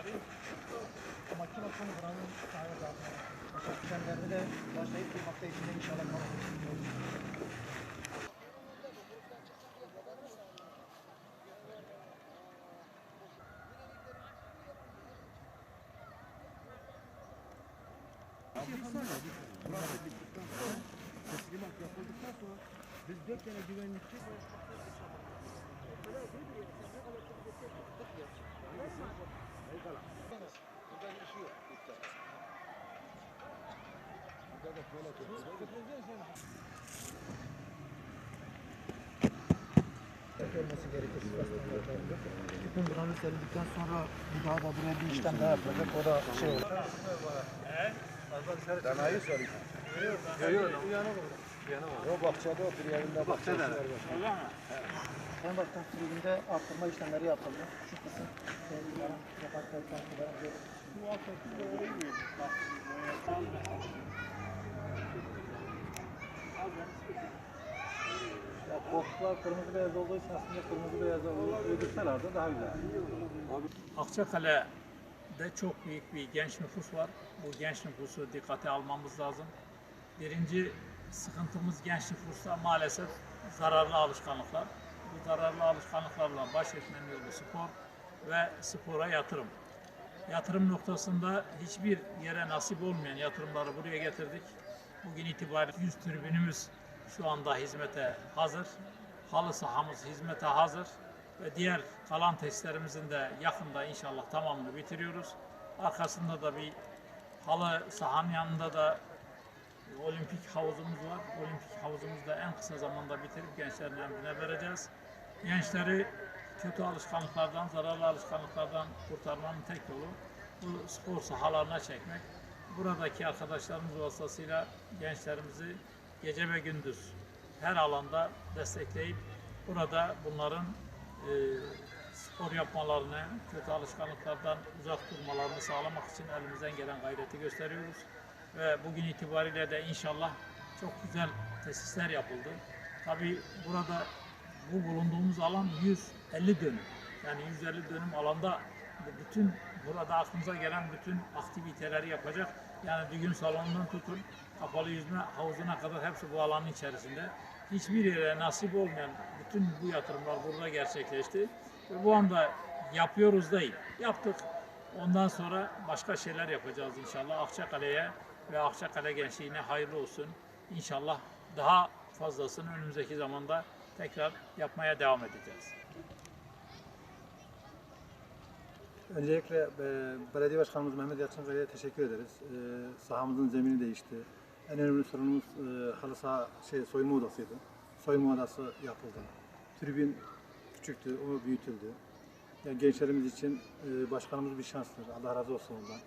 Makine sonu buranın sahibi zaten. Kendilerini de başlayıp kurmakta içinde inşallah kalır. Teslimat yapıldıktan sonra biz dört tane güvenlikçi olması gerekir. Bütün buranın serildikten sonra bir daha da buraya bir işlem daha yapılacak. O da şey olur. Danayı soruyor. Yok yok. Yok bahçede oturuyor evinde bahçede. Sayın Başkan tribünde arttırma işlemleri yapıldı. Şu kısım e, yarın yaparken itibaren Bu Ya koltuklar kırmızı beyaz olduğu için aslında kırmızı beyaz uydursalardı daha güzel. Akçakale'de çok büyük bir genç nüfus var. Bu genç nüfusu dikkate almamız lazım. Birinci sıkıntımız genç nüfusta maalesef zararlı alışkanlıklar. Bu zararlı alışkanlıklarla baş etmenin yolu spor ve spora yatırım. Yatırım noktasında hiçbir yere nasip olmayan yatırımları buraya getirdik. Bugün itibariyle 100 tribünümüz şu anda hizmete hazır. Halı sahamız hizmete hazır ve diğer kalan testlerimizin de yakında inşallah tamamını bitiriyoruz. Arkasında da bir halı sahanın yanında da olimpik havuzumuz var. Olimpik havuzumuzu da en kısa zamanda bitirip gençlerin emrine vereceğiz. Gençleri kötü alışkanlıklardan, zararlı alışkanlıklardan kurtarmanın tek yolu bu spor sahalarına çekmek. Buradaki arkadaşlarımız vasıtasıyla gençlerimizi gece ve gündüz her alanda destekleyip burada bunların e, spor yapmalarını, kötü alışkanlıklardan uzak durmalarını sağlamak için elimizden gelen gayreti gösteriyoruz. Ve bugün itibariyle de inşallah çok güzel tesisler yapıldı. Tabii burada bu bulunduğumuz alan 150 dönüm. Yani 150 dönüm alanda bütün burada aklımıza gelen bütün aktiviteleri yapacak. Yani düğün salonundan tutun kapalı yüzme havuzuna kadar hepsi bu alanın içerisinde. Hiçbir yere nasip olmayan bütün bu yatırımlar burada gerçekleşti. Ve bu anda yapıyoruz değil. Yaptık. Ondan sonra başka şeyler yapacağız inşallah. Akçakale'ye ve Akçakale gençliğine hayırlı olsun. İnşallah daha fazlasını önümüzdeki zamanda tekrar yapmaya devam edeceğiz. Öncelikle e, belediye başkanımız Mehmet Yalçınkaya'ya teşekkür ederiz. E, sahamızın zemini değişti. En önemli sorunumuz e, halı saha şey soyunma odasıydı. Soyunma odası yapıldı. Tribün küçüktü, o büyütüldü. Yani gençlerimiz için e, başkanımız bir şanstır. Allah razı olsun ondan.